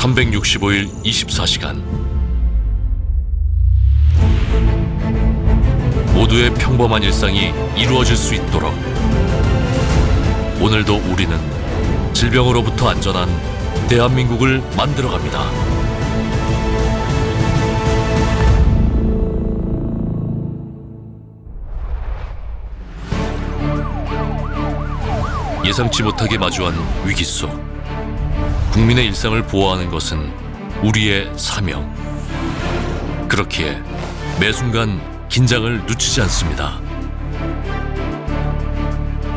365일 24시간 모두의 평범한 일상이 이루어질 수 있도록 오늘도 우리는 질병으로부터 안전한 대한민국을 만들어갑니다. 예상치 못하게 마주한 위기 속 국민의 일상을 보호하는 것은 우리의 사명. 그렇기에 매 순간 긴장을 늦추지 않습니다.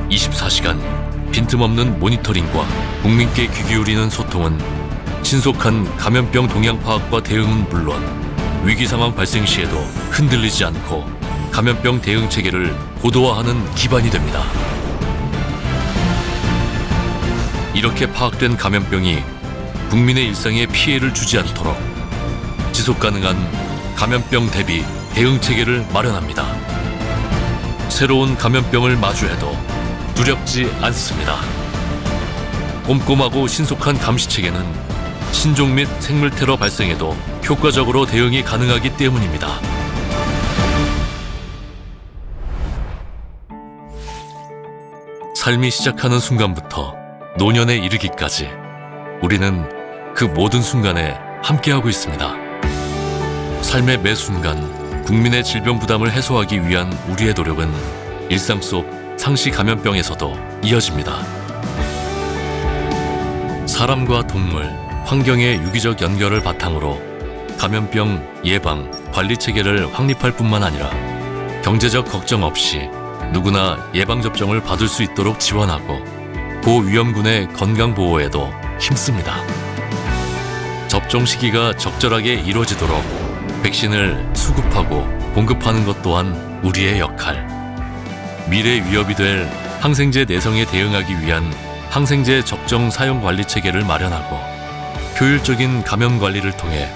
24시간 빈틈없는 모니터링과 국민께 귀 기울이는 소통은 신속한 감염병 동향 파악과 대응은 물론 위기 상황 발생 시에도 흔들리지 않고 감염병 대응 체계를 고도화하는 기반이 됩니다. 이렇게 파악된 감염병이 국민의 일상에 피해를 주지 않도록 지속 가능한 감염병 대비 대응 체계를 마련합니다. 새로운 감염병을 마주해도 두렵지 않습니다. 꼼꼼하고 신속한 감시 체계는 신종 및 생물 테러 발생에도 효과적으로 대응이 가능하기 때문입니다. 삶이 시작하는 순간부터 노년에 이르기까지 우리는 그 모든 순간에 함께하고 있습니다. 삶의 매 순간 국민의 질병 부담을 해소하기 위한 우리의 노력은 일상 속 상시 감염병에서도 이어집니다. 사람과 동물, 환경의 유기적 연결을 바탕으로 감염병 예방, 관리 체계를 확립할 뿐만 아니라 경제적 걱정 없이 누구나 예방접종을 받을 수 있도록 지원하고 고위험군의 건강 보호에도 힘씁니다. 접종 시기가 적절하게 이루어지도록 백신을 수급하고 공급하는 것 또한 우리의 역할. 미래 위협이 될 항생제 내성에 대응하기 위한 항생제 적정 사용 관리 체계를 마련하고 효율적인 감염 관리를 통해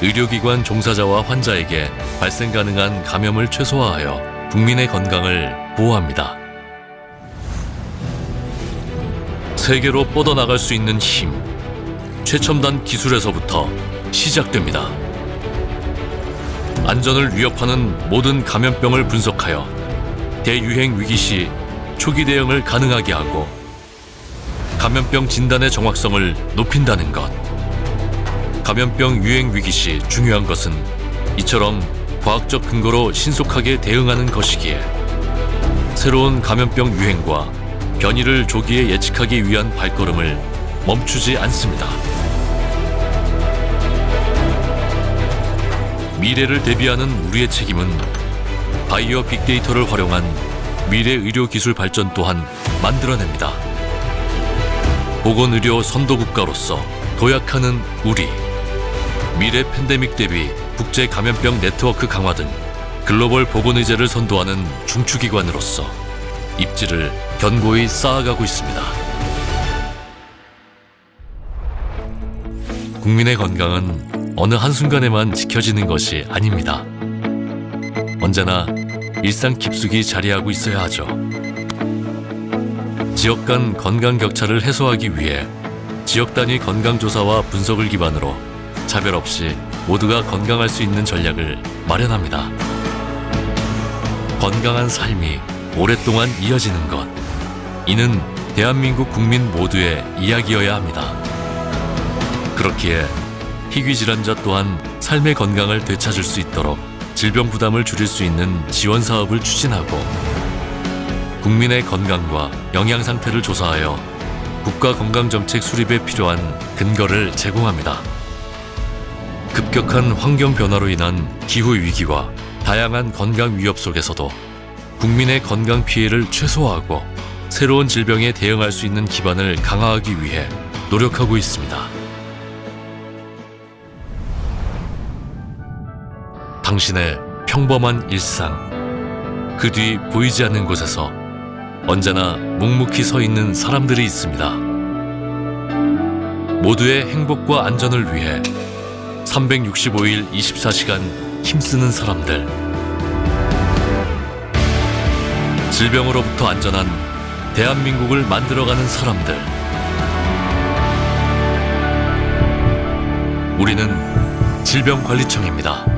의료기관 종사자와 환자에게 발생 가능한 감염을 최소화하여 국민의 건강을 보호합니다. 세계로 뻗어나갈 수 있는 힘, 최첨단 기술에서부터 시작됩니다. 안전을 위협하는 모든 감염병을 분석하여 대유행 위기 시 초기 대응을 가능하게 하고 감염병 진단의 정확성을 높인다는 것. 감염병 유행 위기 시 중요한 것은 이처럼 과학적 근거로 신속하게 대응하는 것이기에 새로운 감염병 유행과 변이를 조기에 예측하기 위한 발걸음을 멈추지 않습니다. 미래를 대비하는 우리의 책임은 바이오 빅데이터를 활용한 미래 의료 기술 발전 또한 만들어냅니다. 보건의료 선도국가로서 도약하는 우리. 미래 팬데믹 대비 국제 감염병 네트워크 강화 등 글로벌 보건의제를 선도하는 중추기관으로서 입지를 견고히 쌓아가고 있습니다. 국민의 건강은 어느 한순간에만 지켜지는 것이 아닙니다. 언제나 일상 깊숙이 자리하고 있어야 하죠. 지역 간 건강 격차를 해소하기 위해 지역 단위 건강 조사와 분석을 기반으로 차별 없이 모두가 건강할 수 있는 전략을 마련합니다. 건강한 삶이 오랫동안 이어지는 것. 이는 대한민국 국민 모두의 이야기여야 합니다. 그렇기에 희귀 질환자 또한 삶의 건강을 되찾을 수 있도록 질병 부담을 줄일 수 있는 지원 사업을 추진하고 국민의 건강과 영양 상태를 조사하여 국가 건강 정책 수립에 필요한 근거를 제공합니다. 급격한 환경 변화로 인한 기후 위기와 다양한 건강 위협 속에서도 국민의 건강 피해를 최소화하고 새로운 질병에 대응할 수 있는 기반을 강화하기 위해 노력하고 있습니다. 당신의 평범한 일상, 그 뒤 보이지 않는 곳에서 언제나 묵묵히 서 있는 사람들이 있습니다. 모두의 행복과 안전을 위해 365일 24시간 힘쓰는 사람들. 질병으로부터 안전한 대한민국을 만들어가는 사람들. 우리는 질병관리청입니다.